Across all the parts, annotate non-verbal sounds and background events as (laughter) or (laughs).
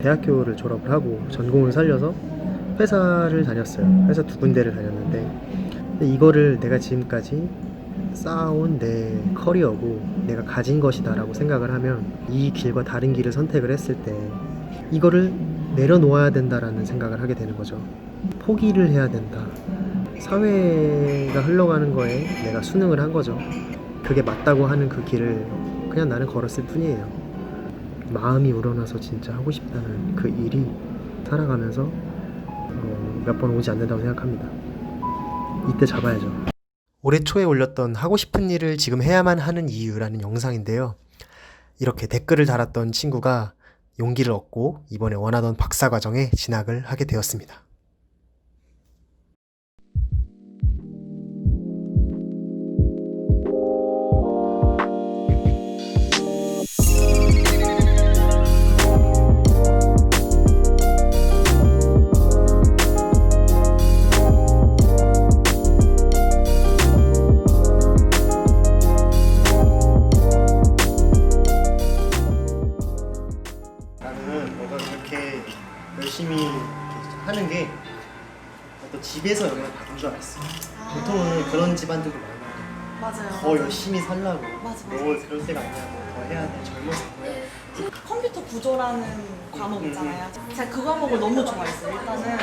대학교를 졸업을 하고 전공을 살려서 회사를 다녔어요. 회사 두 군데를 다녔는데 이거를 내가 지금까지 쌓아온 내 커리어고 내가 가진 것이다라고 생각을 하면 이 길과 다른 길을 선택을 했을 때 이거를 내려놓아야 된다라는 생각을 하게 되는 거죠. 포기를 해야 된다. 사회가 흘러가는 거에 내가 수능을 한 거죠. 그게 맞다고 하는 그 길을 그냥 나는 걸었을 뿐이에요. 마음이 우러나서 진짜 하고 싶다는 그 일이 살아가면서 어, 몇번 오지 않는다고 생각합니다. 이때 잡아야죠. 올해 초에 올렸던 하고 싶은 일을 지금 해야만 하는 이유라는 영상인데요. 이렇게 댓글을 달았던 친구가 용기를 얻고 이번에 원하던 박사 과정에 진학을 하게 되었습니다. 맞아요. 더 열심히 살라고. 맞아, 맞아. 너 그럴 때가 아니야. 더 해야 돼. 젊어서 더 해야 돼. 컴퓨터 구조라는 과목 있잖아요. 제가 그 과목을 너무 좋아했어요. 일단은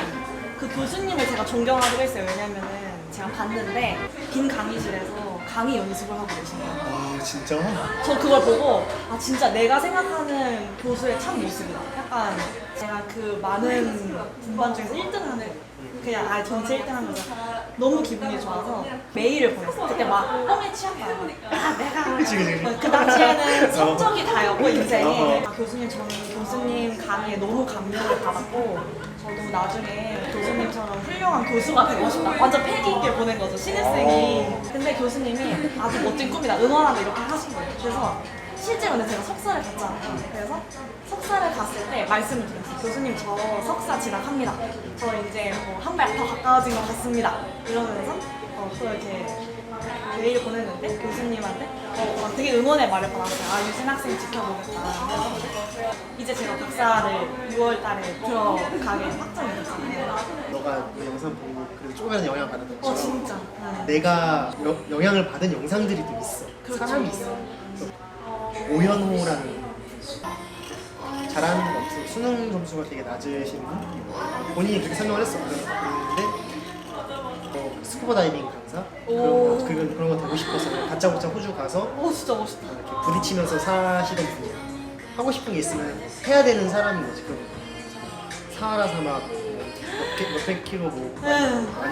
그 교수님을 제가 존경하기로 했어요. 왜냐면은 제가 봤는데 빈 강의실에서 강의 연습을 하고 계신 거예요. 아 진짜? 저 그걸 보고 아 진짜 내가 생각하는 교수의 참 모습이다. 약간 제가 그 많은 분반 중에서 1등하는 그냥 아 전체 1등 하면서 너무 기분이 좋아서 메일을 보냈어요. 그때 막 뻥에 취한다요. 아 내가 그치, 그치, 그치. 그 당시에는 성적이 다였고 인생에 어허. 아, 교수님 저는 교수님 강의에 너무 감명을 받았고 저도 나중에 교수님처럼 훌륭한 교수가 되고 싶다. 완전 패기 있게 보낸 거죠 신입생이. 근데 교수님이 아주 멋진 꿈이다 응원한다 이렇게 하신 거예요. 그래서 실제 근데 제가 석사를 갔잖아요. 그래서 석사를 갔을 때 말씀을 드렸어요. 교수님 저 석사 진학합니다. 저 이제 뭐 한 발 더 가까워진 것 같습니다. 이러면서 어, 또 이렇게 메일 보냈는데 교수님한테 어, 어, 되게 응원의 말을 받았어요. 아 유진 학생 지켜보겠다. 그래서 이제 제가 박사를 6월 달에 들어가게 확정이 됐잖아요. 너가 이 영상 보고 그래도 조금이라도 영향 받았던 어 진짜. 네. 내가 여- 영향을 받은 영상들이 또 있어. 그렇죠. 사람이 있어. 또 오현호라는 잘하는 거 없어. 수능 점수가 되게 낮으신 분. 본인이 그렇게 설명을 했어. 그런데 어, 스쿠버 다이빙 강사 오. 그런 거, 그런, 그런 거 되고 싶어서 다짜고짜 호주 가서 오 진짜 멋있다. 이렇게 부딪히면서 사시던 분이야. 하고 싶은 게 있으면 해야 되는 사람인 거지. 그럼 사하라 사막 몇백 몇백 킬로 뭐 네. 뭐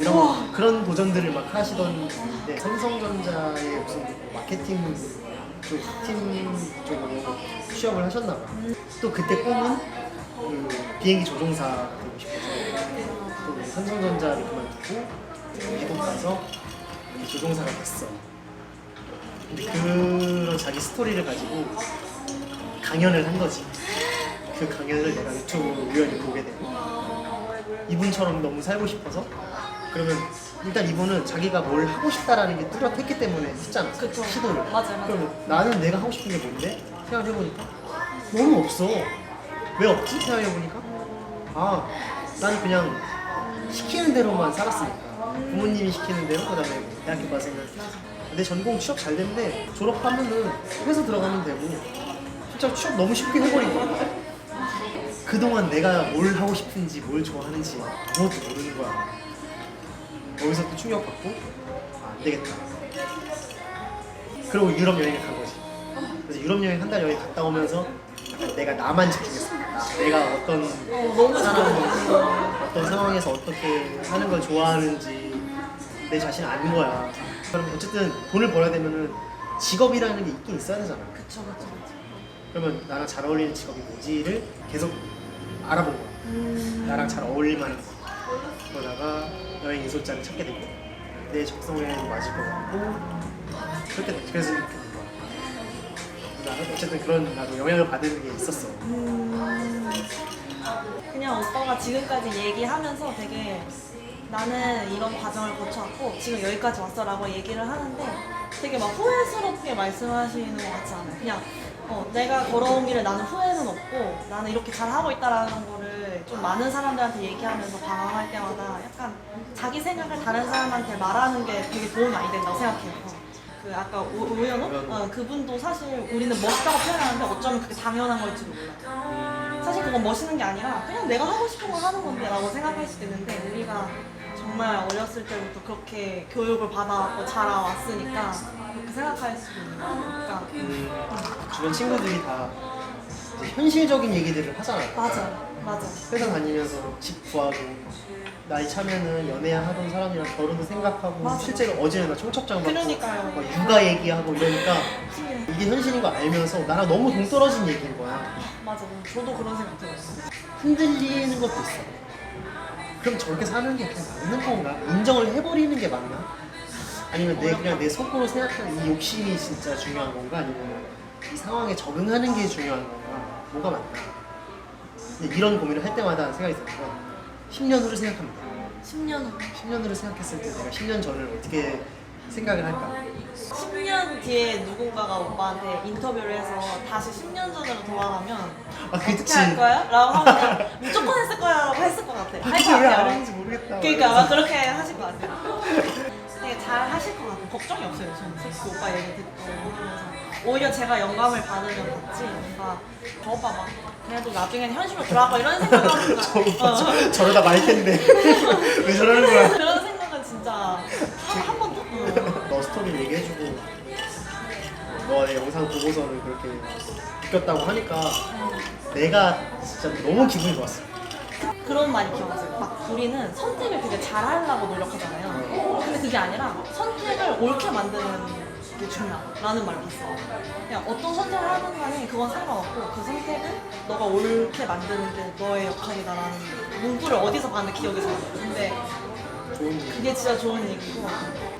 이런 우와. 그런 도전들을 막 하시던 분인데 삼성전자의 무슨 마케팅 쪽팀 쪽으로 취업을 하셨나 봐. 또 그때 꿈은 그 비행기 조종사 되고 싶어서 또 삼성전자를 그만 두고 미국 가서 조종사가 됐어. 근데 그런 자기 스토리를 가지고 강연을 한 거지. 그 강연을 내가 유튜브 우연히 보게 되고 이분처럼 너무 살고 싶어서 그러면 일단 이분은 자기가 뭘 하고 싶다라는 게 뚜렷했기 때문에 했잖아 그쵸. 시도를 맞아요, 맞아요. 그러면 나는 내가 하고 싶은 게 뭔데? 생각해보니까 너무 없어 왜 없지? 생각해보니까 아 나는 그냥 시키는 대로만 살았으니까. 부모님이 시키는 대로 그 다음에 대학교 가서는 내 전공 취업 잘 됐는데 졸업하면은 회사 들어가면 되고 진짜 취업 너무 쉽게 해버린 거야. 그동안 내가 뭘 하고 싶은지 뭘 좋아하는지 아무것도 모르는 거야. 거기서 또 충격받고 아, 안 되겠다. 그리고 유럽 여행을 간 거지. 그래서 유럽 여행 한 달 여행 갔다 오면서 내가 나만 집중했어. 나, 내가 어떤 어, 너무 사람인지 잘하는 어떤 상황에서 어떻게 하는 걸 좋아하는지 내 자신 아는 거야. 그럼 어쨌든 돈을 벌어야 되면은 직업이라는 게 있긴 있어야 되잖아. 그쵸 그쵸 그쵸. 그러면 나랑 잘 어울리는 직업이 뭐지를 계속 알아본 거야. 음. 나랑 잘 어울릴 만한 거. 그러다가 여행 인솔자를 찾게 되고 내 적성에 맞을 것 같고 그렇게 됐지 그래서 이렇게 된 거야 나 어쨌든 그런 나도 영향을 받은 게 있었어 음, 그냥 오빠가 지금까지 얘기하면서 되게 나는 이런 과정을 거쳐왔고 지금 여기까지 왔어라고 얘기를 하는데 되게 막 후회스럽게 말씀하시는 것 같지 않아요? 그냥 어, 내가 걸어온 길에 나는 후회는 없고 나는 이렇게 잘 하고 있다라는 거를 좀 많은 사람들한테 얘기하면서 방황할 때마다 약간 자기 생각을 다른 사람한테 말하는 게 되게 도움이 많이 된다고 생각해요. 어. 그 아까 오- 오연호? 어, 그분도 사실 우리는 멋있다고 표현하는데 어쩌면 그게 당연한 걸지도 몰라요. 사실 그건 멋있는 게 아니라 그냥 내가 하고 싶은 걸 하는 건데 라고 생각할 수도 있는데 우리가 정말 어렸을 때부터 그렇게 교육을 받아왔고 자라왔으니까 그렇게 생각할 수도 있는 거니까 주변 친구들이 다 이제 현실적인 얘기들을 하잖아요. 맞아 맞아 회사 다니면서 집 구하고 나이 차면은 연애 하던 사람이랑 결혼도 생각하고 맞아. 실제로 어제는 나 청첩장 받고 그러니까요. 막 육아 얘기하고 이러니까. 이게 현실인 거 알면서 나랑 너무 동떨어진 얘기인 거야. 맞아 저도 그런 생각 들었어 흔들리는 것도 있어. 그럼 저렇게 사는 게 그냥 맞는 건가? 인정을 해버리는 게 맞나? 아니면 내 그냥 내 속으로 생각하는 이 욕심이 진짜 중요한 건가? 아니면 이 상황에 적응하는 게 중요한 건가? 뭐가 맞나? 근데 이런 고민을 할 때마다 생각이 들어요. 10년 후를 생각합니다. 10년 후 10년 후를 생각했을 때 내가 10년 전을 어떻게 생각을 할까? 10년 뒤에 누군가가 오빠한테 인터뷰를 해서 다시 10년 전으로 돌아가면 아 어떻게 그치. 할 거야? 라고 하면 무조건 했을 거야 라고 했을 것 같아 할 그게 것 왜안 같아요 했는지 모르겠다. 그러니까 아마 그렇게 하실 것 같아요. 되게 잘 하실 것 같아요. 걱정이 없어요. 저는 그 오빠 얘기 듣고 그러면서 오히려 제가 영감을 받으면 받지 뭔가 저 오빠 막 그래도 나중에는 현실로 돌아가 이런 생각하는 어. (laughs) 저, 저러다 말 텐데 (laughs) 왜 저러는 거야? 그런 생각은 진짜 한, 한 번도 어. 너 스토리 얘기해주고 너의 영상 보고서는 그렇게 느꼈다고 하니까 내가 진짜 너무 기분이 좋았어. 그런 말이 기억나세요. 막 우리는 선택을 되게 잘하려고 노력하잖아요. 근데 그게 아니라 선택을 옳게 만드는 게 중요하다는 말이 있어요. 그냥 어떤 선택을 하는 간에 그건 상관없고 그 선택을 너가 옳게 만드는 게 너의 역할이다라는 문구를 어디서 봤는데 기억이 잘안 나요. 근데 좋은 얘기. 그게 진짜 좋은 얘기고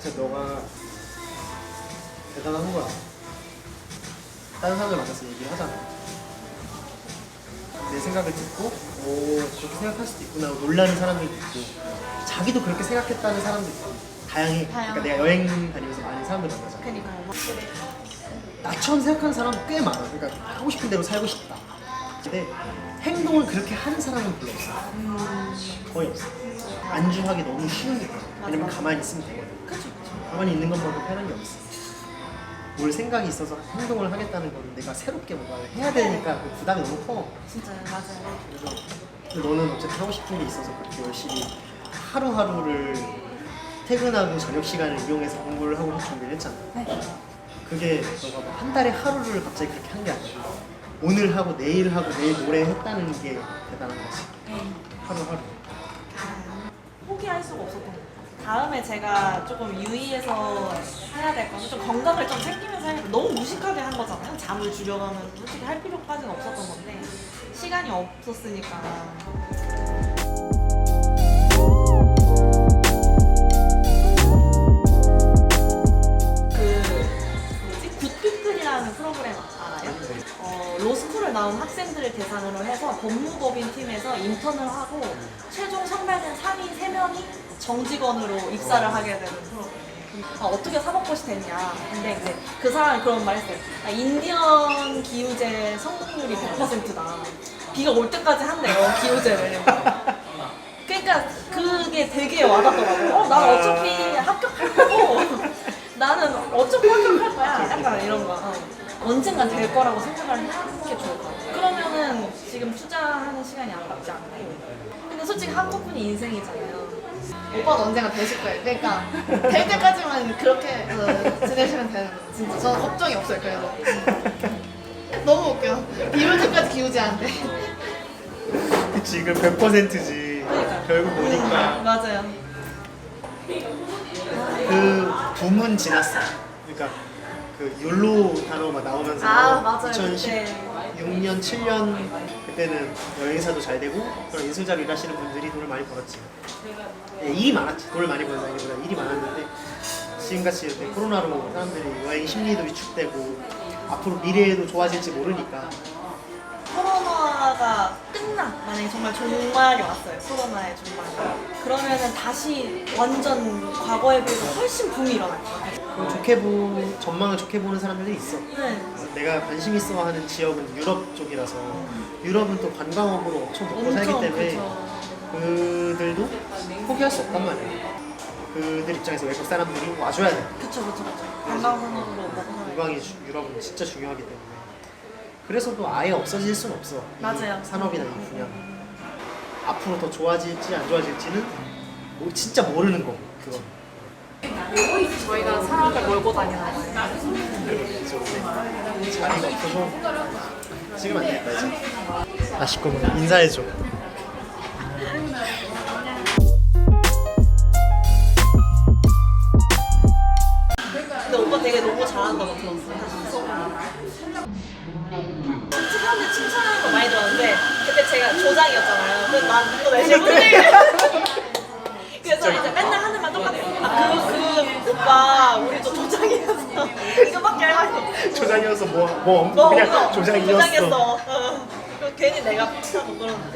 진짜 너가 대단한 거야. 다른 사람들 만나서 얘기를 하잖아. 내 생각을 듣고 오 그렇게 생각할 수도 있구나 놀라는 사람들도 있고 자기도 그렇게 생각했다는 사람도 있고 다양해. 그러니까 다양해. 내가 여행 다니면서 많은 사람들 만나잖아. 그러니까요. 확실히 나처럼 생각하는 사람은 꽤 많아. 그러니까 하고 싶은 대로 살고 싶다. 근데 행동을 그렇게 하는 사람은 별로 없어. 거의 없어. 안주하기 너무 쉬우니까. 왜냐면 맞아. 가만히 있으면 되거든. 그쵸 그쵸. 가만히 있는 것만큼 편한 게 없어. 뭘 생각이 있어서 행동을 하겠다는 건 내가 새롭게 뭔가를 해야 되니까 그 부담이 너무 커. 진짜요 맞아요. 그래서 너는 어쨌든 하고 싶은 게 있어서 그렇게 열심히 하루하루를 퇴근하고 저녁 시간을 이용해서 공부를 하고 준비를 했잖아. 네. 그게 너가 뭐한 달에 하루를 갑자기 그렇게 한 게 아니고 오늘 하고 내일 하고 내일 모레 했다는 게 대단한 거지. 음. 하루하루. 포기할 수가 없었던 것 같아요. 다음에 제가 조금 유의해서 해야 될 거는 좀 건강을 좀 챙기면서 해야 돼. 너무 무식하게 한 거잖아요. 잠을 줄여가면 솔직히 할 필요까지는 없었던 건데 시간이 없었으니까. 로스쿨을 나온 학생들을 대상으로 해서 법무법인 팀에서 인턴을 하고 최종 선발된 상위 3명이 정직원으로 입사를 하게 되는 프로그램이에요. 아, 어떻게 사법고시 됐냐. 근데 이제 그 사람이 그런 말 했어요. 아, 인디언 기우제 성공률이 100%다. 비가 올 때까지 한대요, 기우제를. 그러니까 그게 되게 와닿더라고요. 어, 난 어차피 합격할 거고 나는 어차피 합격할 거야. 약간 이런 거. 어. 언젠간 될 거라고 생각을 하는 게 좋을 것 같아요. 그러면은 지금 투자하는 시간이 아깝지 않고. 근데 솔직히 한국분이 인생이잖아요. 오빠도 언젠가 되실 거예요. 그러니까 될 때까지만 그렇게 어, 지내시면 되는 거예요. 진짜 저는 걱정이 없어요. 그래도. 너무 웃겨. 비올 때까지 기우지 않는데. 그치, 그 100%지. 그러니까. 결국 보니까 맞아요. 그 붐은 지났어. 그러니까 그 욜로 단어가 나오면서 아, 맞아요. 2016년, 7년 그때는 여행사도 잘 되고 그런 인수자로 일하시는 분들이 돈을 많이 벌었지. 예, 일이 많았지. 돈을 많이 번다기보다 일이 많았는데 지금같이 이렇게 코로나로 사람들이 여행 심리도 위축되고 앞으로 미래에도 좋아질지 모르니까 코로나가 끝나 만약에 정말 종말이 왔어요. 코로나의 종말. 그러면은 다시 완전 과거에 비해서 훨씬 붐이 일어날 거예요. 그럼 좋게 보 전망을 좋게 보는 사람들이 있어. 네. 내가 관심 있어 하는 지역은 유럽 쪽이라서 유럽은 또 관광업으로 엄청 먹고 살기 때문에 그쵸. 그들도 포기할 수 없단 말이야. 그들 입장에서 외국 사람들이 와줘야 돼. 그쵸 그쵸 그쵸. 관광으로 먹고 살아요. 관광이 주- 유럽은 진짜 중요하기 때문에. 그래서도 아예 없어질 순 없어. 이 맞아요. 산업이나 이 분야. 앞으로 더 좋아질지 안 좋아질지는 뭐 진짜 모르는 거고 그건. 저희가 사람을 몰고 다니는. 자리가 없어서 지금 안 되겠다 이제. 아쉽구만 인사해줘. 근데 오빠 되게 너무 잘한다고. 사람들 칭찬하는 거 많이 들었는데 그때 제가 조장이었잖아요. 그래서 난또 열심히 그래서 이제 맨날 하는 말 똑같아. 아그 그 우리 저 조장이었어. 이거밖에 없어. 조장이어서 뭐뭐뭐 그냥 없어. 조장이었어. 조장이었어. 어. 괜히 내가 (laughs) 하고 그런.